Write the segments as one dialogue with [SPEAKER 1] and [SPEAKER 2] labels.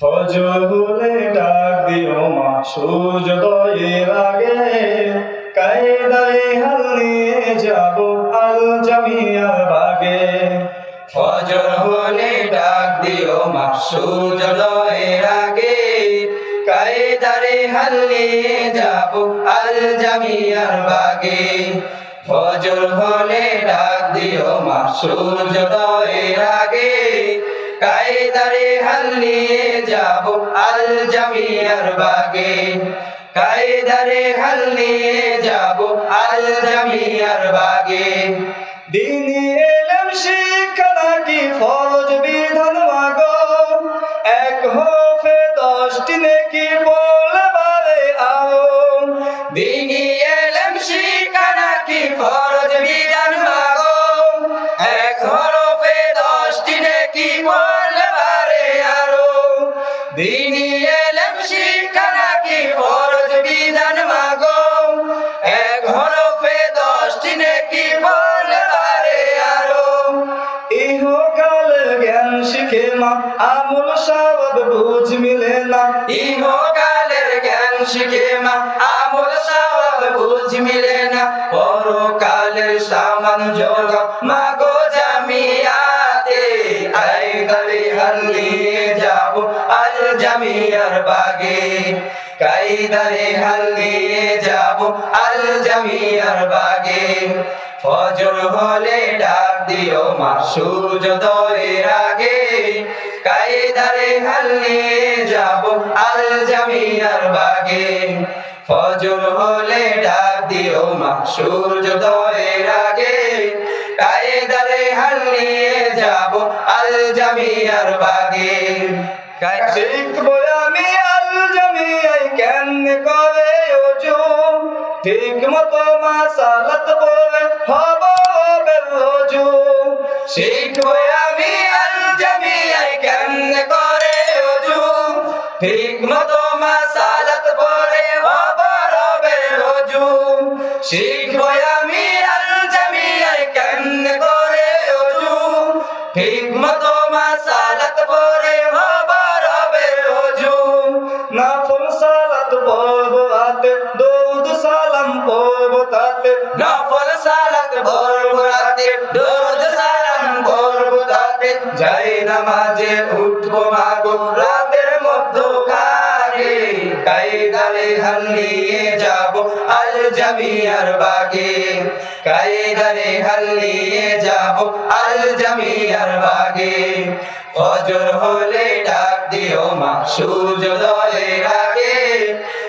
[SPEAKER 1] ফজর ডাক দিও মা সূর্যোদয়ের আগে। কায়দায় হাল যাব আল জামিয়া বাগে।
[SPEAKER 2] ফজর হলে ডাক দিও মা সূর্যোদয়ের আগে। কায়দারে হাল যাব আল জামিয়ার বাগে। ফজর হলে ডাক দিও মা সূর্যোদয়ের আগে। কায়দারে হাল নিয়ে যাব আল জামিয়ার বাগে। কায়দারে হাল নিয়ে যাব আল জামিয়ার বাগে।
[SPEAKER 1] দিন এলাম শিক্ষা কি ফরজ
[SPEAKER 2] দিনী এলেম শিক্ষা নাকি ফরজ বিধান মাগো? এক হরফে দশটি নেকি বললে পারে আরও।
[SPEAKER 1] ইহকালের জ্ঞান শিখে মা, আমল সাবদ বুঝ মিলে না।
[SPEAKER 2] ইহকালের জ্ঞান শিখে মা, আমল সওয়াব বুঝ মিলে না। পরকালের সামান যোগ, মাগো জামিয়াতে আই হালিয়ে যাব আল জামিয়ার বাগে। কাইদারে হালিয়ে যাব আল জামিয়ার বাগে। ফজর হলে ডাক দিও মা সূর্যোদয়ের আগে। কায়দারে হালিয়ে যাব আল জামিয়ার বাগে। ফজর হলে ডাক দিও মা সূর্যোদয়ের আগে। কায়দারে হালিয়ে যাব আল জামিয়ার বাগে।
[SPEAKER 1] শিখব আমি আল জামিয়াই কেমনে করে ওজু? ঠিক মতো মাসালাত বলে হব হবে রোজু
[SPEAKER 2] শিখব আমি আল জামিয়াই কেমনে করে ওজু? ঠিক মতো মাসালাত পরে অবরবে রোজু শিখব আমি আল জামিয়াই কেমনে করে ওজু? ঠিক মতো মাসালাত নামাজে উঠবো মাগো, রাতের মধ্যখানে কায়দারে হালিয়ে যাব আল জামিয়ার বাগে। কায়দারে হালিয়ে যাব আল জামিয়ার বাগে। ফজর হলে ডাক দিও মা সূর্যোদয়ের আগে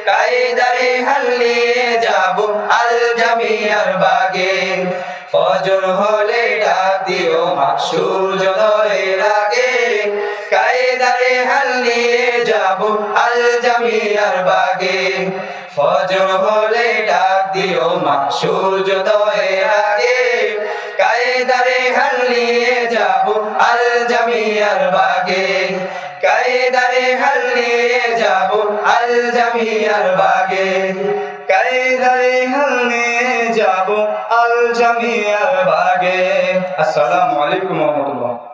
[SPEAKER 2] কায়দারে হালিয়ে যাব আল জামিয়ার বাগে। ফজর হলে ডাক দিও মা সূর্যোদয়ের আগে কায়দারে হালিয়ে যাব আল কায়দারে আল জামিয়ার বাগে। কায়দারে
[SPEAKER 1] হাল নিয়ে যাব আল জামিয়ার বাগে। আসসালামু আলাইকুম রহমতুল্লাহ।